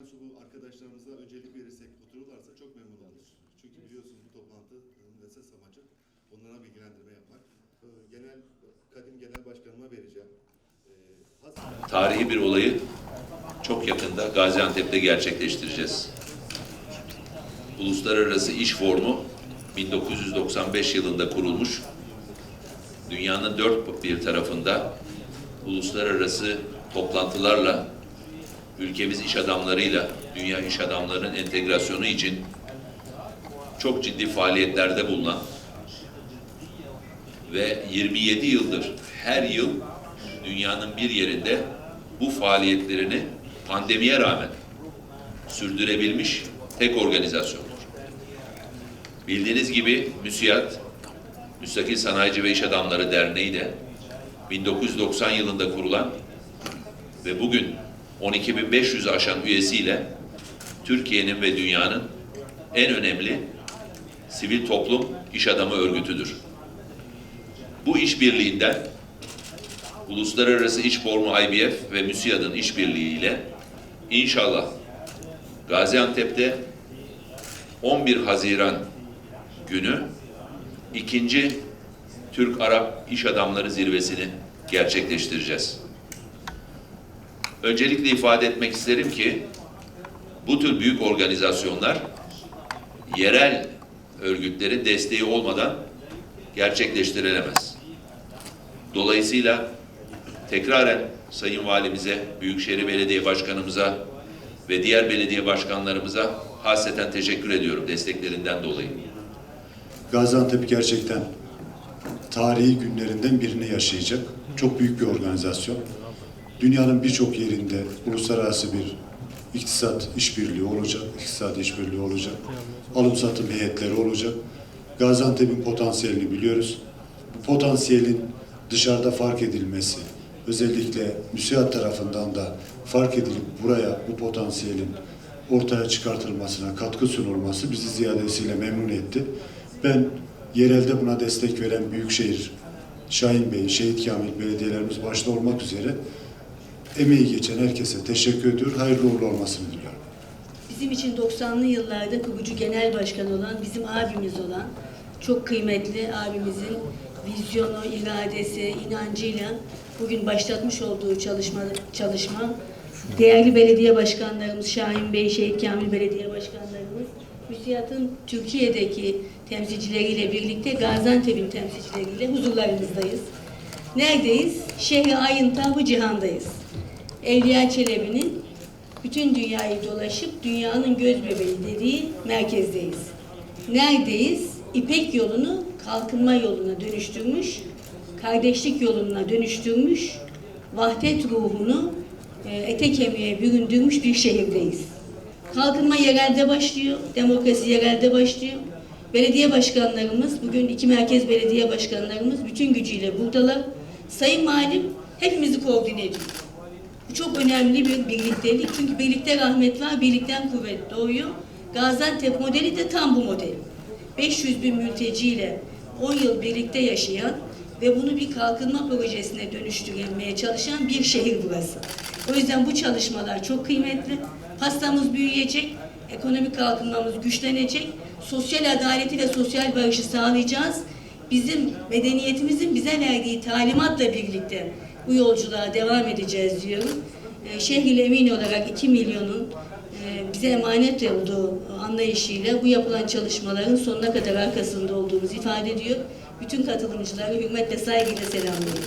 Bu arkadaşlarımıza öncelik verirsek otururlarsa çok memnun oluruz. Çünkü biliyorsunuz bu toplantının esas amacı onlara bilgilendirme yapmak. Ee, Genel Kadim Genel Başkanıma vereceğim. Ee, tarihi bir olayı çok yakında Gaziantep'te gerçekleştireceğiz. Uluslararası İş Forumu 1995 yılında kurulmuş. Dünyanın dört bir tarafında uluslararası toplantılarla ülkemiz iş adamlarıyla dünya iş adamlarının entegrasyonu için çok ciddi faaliyetlerde bulunan ve 27 yıldır her yıl dünyanın bir yerinde bu faaliyetlerini pandemiye rağmen sürdürebilmiş tek organizasyondur. Bildiğiniz gibi MÜSİAD, Müstakil Sanayici ve İş Adamları Derneği de 1990 yılında kurulan ve bugün 12.500'ü aşan üyesiyle Türkiye'nin ve dünyanın en önemli sivil toplum iş adamı örgütüdür. Bu işbirliğinden Uluslararası İş Forumu IBF ve MÜSİAD'ın işbirliğiyle inşallah Gaziantep'te 11 Haziran günü ikinci Türk-Arap İş Adamları Zirvesini gerçekleştireceğiz. Öncelikle ifade etmek isterim ki bu tür büyük organizasyonlar yerel örgütlerin desteği olmadan gerçekleştirilemez. Dolayısıyla tekraren Sayın Valimize, Büyükşehir Belediye Başkanımıza ve diğer belediye başkanlarımıza hasreten teşekkür ediyorum desteklerinden dolayı. Gaziantep gerçekten tarihi günlerinden birini yaşayacak. Çok büyük bir organizasyon. Dünyanın birçok yerinde uluslararası bir iktisat işbirliği olacak, iktisat işbirliği olacak, alım satım heyetleri olacak. Gaziantep'in potansiyelini biliyoruz. Bu potansiyelin dışarıda fark edilmesi, özellikle müsiat tarafından da fark edilip buraya bu potansiyelin ortaya çıkartılmasına katkı sunulması bizi ziyadesiyle memnun etti. Ben yerelde buna destek veren Büyükşehir, Şahin Bey, Şehit Kamil belediyelerimiz başta olmak üzere emeği geçen herkese teşekkür ediyor. Hayırlı uğurlu olmasını diliyorum. Bizim için 90'lı yıllarda kurucu genel başkan olan, bizim abimiz olan, çok kıymetli abimizin vizyonu, iradesi, inancıyla bugün başlatmış olduğu çalışma, çalışma değerli belediye başkanlarımız, Şahin Bey, Şehit Kamil belediye başkanlarımız, MÜSİAD'ın Türkiye'deki temsilcileriyle birlikte Gaziantep'in temsilcileriyle huzurlarınızdayız. Neredeyiz? Şehri Ayınta bu cihandayız. Evliya Çelebi'nin bütün dünyayı dolaşıp dünyanın göz bebeği dediği merkezdeyiz. Neredeyiz? İpek yolunu kalkınma yoluna dönüştürmüş, kardeşlik yoluna dönüştürmüş, vahdet ruhunu e, ete kemiğe büründürmüş bir şehirdeyiz. Kalkınma yerelde başlıyor, demokrasi yerelde başlıyor. Belediye başkanlarımız, bugün iki merkez belediye başkanlarımız bütün gücüyle buradalar. Sayın Valim hepimizi koordine ediyor. Bu çok önemli bir birliktelik. Çünkü birlikte rahmet var, birlikten kuvvet doğuyor. Gaziantep modeli de tam bu model. 500 bin mülteciyle 10 yıl birlikte yaşayan ve bunu bir kalkınma projesine dönüştürmeye çalışan bir şehir burası. O yüzden bu çalışmalar çok kıymetli. Pastamız büyüyecek, ekonomik kalkınmamız güçlenecek, sosyal adaleti ve sosyal barışı sağlayacağız. Bizim medeniyetimizin bize verdiği talimatla birlikte bu yolculuğa devam edeceğiz diyorum. Ee, Şehir emin olarak 2 milyonun e, bize emanet olduğu anlayışıyla bu yapılan çalışmaların sonuna kadar arkasında olduğumuzu ifade ediyor. Bütün katılımcıları hürmetle saygıyla selamlıyorum.